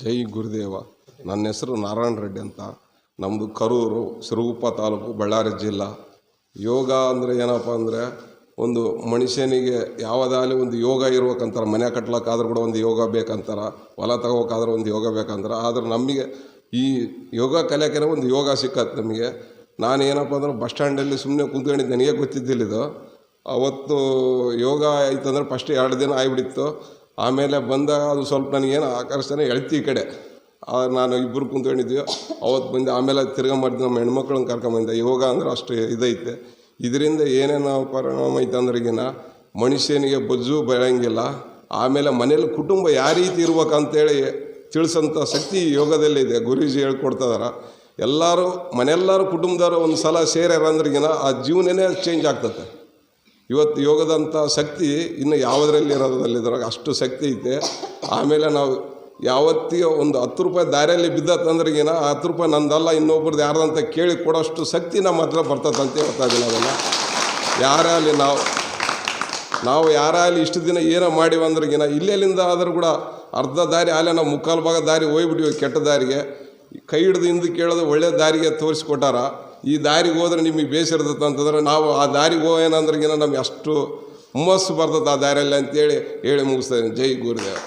ಜೈ ಗುರುದೇವ. ನನ್ನ ಹೆಸರು ನಾರಾಯಣ ರೆಡ್ಡಿ ಅಂತ. ನಮ್ಮದು ಕರೂರು ಸಿರುಗುಪ್ಪ ತಾಲೂಕು ಬಳ್ಳಾರಿ ಜಿಲ್ಲಾ. ಯೋಗ ಅಂದರೆ ಏನಪ್ಪ ಅಂದರೆ ಒಂದು ಮನುಷ್ಯನಿಗೆ ಯಾವುದಾಗಲಿ ಒಂದು ಯೋಗ ಇರ್ಬೇಕಂತಾರೆ, ಮನೆ ಕಟ್ಲಕ್ಕಾದ್ರೂ ಕೂಡ ಒಂದು ಯೋಗ ಬೇಕಂತಾರ, ಹೊಲ ತಗೋಬೇಕಾದ್ರೆ ಒಂದು ಯೋಗ ಬೇಕಂತಾರೆ, ಆದ್ರೆ ನಮಗೆ ಈ ಯೋಗ ಕಲಿಯೋಕೆ ಒಂದು ಯೋಗ ಸಿಕ್ಕತ್ತೆ ನಮಗೆ. ನಾನು ಏನಪ್ಪ ಅಂದ್ರೆ ಬಸ್ ಸ್ಟ್ಯಾಂಡಲ್ಲಿ ಸುಮ್ಮನೆ ಕುಂತ್ಕೊಂಡಿದ್ದು, ನನಗೆ ಗೊತ್ತಿದ್ದಿಲ್ಲ ಇದು. ಅವತ್ತು ಯೋಗ ಆಯ್ತಂದ್ರೆ ಫಸ್ಟ್ ಎರಡು ದಿನ ಆಗಿಬಿಟ್ಟಿತ್ತು. ಆಮೇಲೆ ಬಂದಾಗ ಅದು ಸ್ವಲ್ಪ ನನಗೇನು ಆಕರ್ಷಣೆ ಎಳ್ತಿ ಈ ಕಡೆ. ನಾನು ಇಬ್ಬರು ಕುಂತ್ಕೊಂಡಿದ್ವಿ. ಅವತ್ತು ಬಂದು ಆಮೇಲೆ ತಿರ್ಗಾ ಮಾಡಿದ್ದು ನಮ್ಮ ಹೆಣ್ಮಕ್ಳನ್ನ ಕರ್ಕೊಂಬಂದೆ ಯೋಗ ಅಂದ್ರೆ ಅಷ್ಟು ಇದೈತೆ. ಇದರಿಂದ ಏನೇನು ಪರಿಣಾಮ ಐತೆ ಅಂದ್ರಿಗಿನ ಮನುಷ್ಯನಿಗೆ ಬೊಜ್ಜು ಬೆಳೆಯಂಗಿಲ್ಲ. ಆಮೇಲೆ ಮನೇಲಿ ಕುಟುಂಬ ಯಾವ ರೀತಿ ಇರ್ಬೇಕಂತೇಳಿ ತಿಳಿಸೋಂಥ ಶಕ್ತಿ ಯೋಗದಲ್ಲಿದೆ ಗುರೂಜಿ ಹೇಳ್ಕೊಡ್ತಿದಾರೆ ಎಲ್ಲರೂ ಮನೆಲ್ಲರೂ ಕುಟುಂಬದವರು ಒಂದು ಸಲ ಸೇರ್ಯಾರ ಅಂದ್ರಿಗಿನ ಆ ಜೀವನನೇ ಚೇಂಜ್ ಆಗ್ತದೆ ಇವತ್ತು ಯೋಗದಂಥ ಶಕ್ತಿ ಇನ್ನು ಯಾವುದರಲ್ಲಿ ಇರೋದ್ರಲ್ಲಿದ್ರಾಗ ಅಷ್ಟು ಶಕ್ತಿ ಐತೆ. ಆಮೇಲೆ ನಾವು ಯಾವತ್ತಿಗೆ ಒಂದು ಹತ್ತು ರೂಪಾಯಿ ದಾರಿಯಲ್ಲಿ ಬಿದ್ದತ್ತಂದ್ರಿಗಿನ ಆ ಹತ್ತು ರೂಪಾಯಿ ನಂದಲ್ಲ, ಇನ್ನೊಬ್ರದ್ದು ಯಾರ್ದಂತ ಕೇಳಿ ಕೊಡೋಷ್ಟು ಶಕ್ತಿ ನಮ್ಮ ಹತ್ರ ಬರ್ತದೆ ಅಂತ ಹೇಳ್ತಾ ಇದ್ದೀನಿ ಅದನ್ನು. ಯಾರೇ ಆಗಲಿ ನಾವು ನಾವು ಯಾರಾಗಲಿ ಇಷ್ಟು ದಿನ ಏನೋ ಮಾಡಿವಿ ಅಂದ್ರಿಗಿನ ಇಲ್ಲೆಲ್ಲಿಂದ ಆದರೂ ಕೂಡ ಅರ್ಧ ದಾರಿ ಆಲೆ ನಾವು ಮುಕ್ಕಾಲು ಭಾಗ ದಾರಿ ಹೋಗ್ಬಿಟ್ಟಿವಿ ಕೆಟ್ಟ ದಾರಿಗೆ. ಕೈ ಹಿಡ್ದು ಹಿಂದೆ ಕೇಳೋದು ಒಳ್ಳೆ ದಾರಿಗೆ ತೋರಿಸ್ಕೊಟ್ಟಾರ. ಈ ದಾರಿಗೆ ಹೋದ್ರೆ ನಿಮಗೆ ಬೇಸಿರ್ತದೆ ಅಂತಂದ್ರೆ ನಾವು ಆ ದಾರಿಗೆ ಹೋಗೇನಂದ್ರಿಗಿನ ನಮ್ಗೆ ಅಷ್ಟು ಹುಮ್ಮಸ್ಸು ಬರ್ತದೆ ಆ ದಾರಿಯಲ್ಲಿ ಅಂತೇಳಿ ಹೇಳಿ ಮುಗಿಸ್ತಾ ಇದ್ದೀನಿ ಜೈ ಗುರುದೇವ್.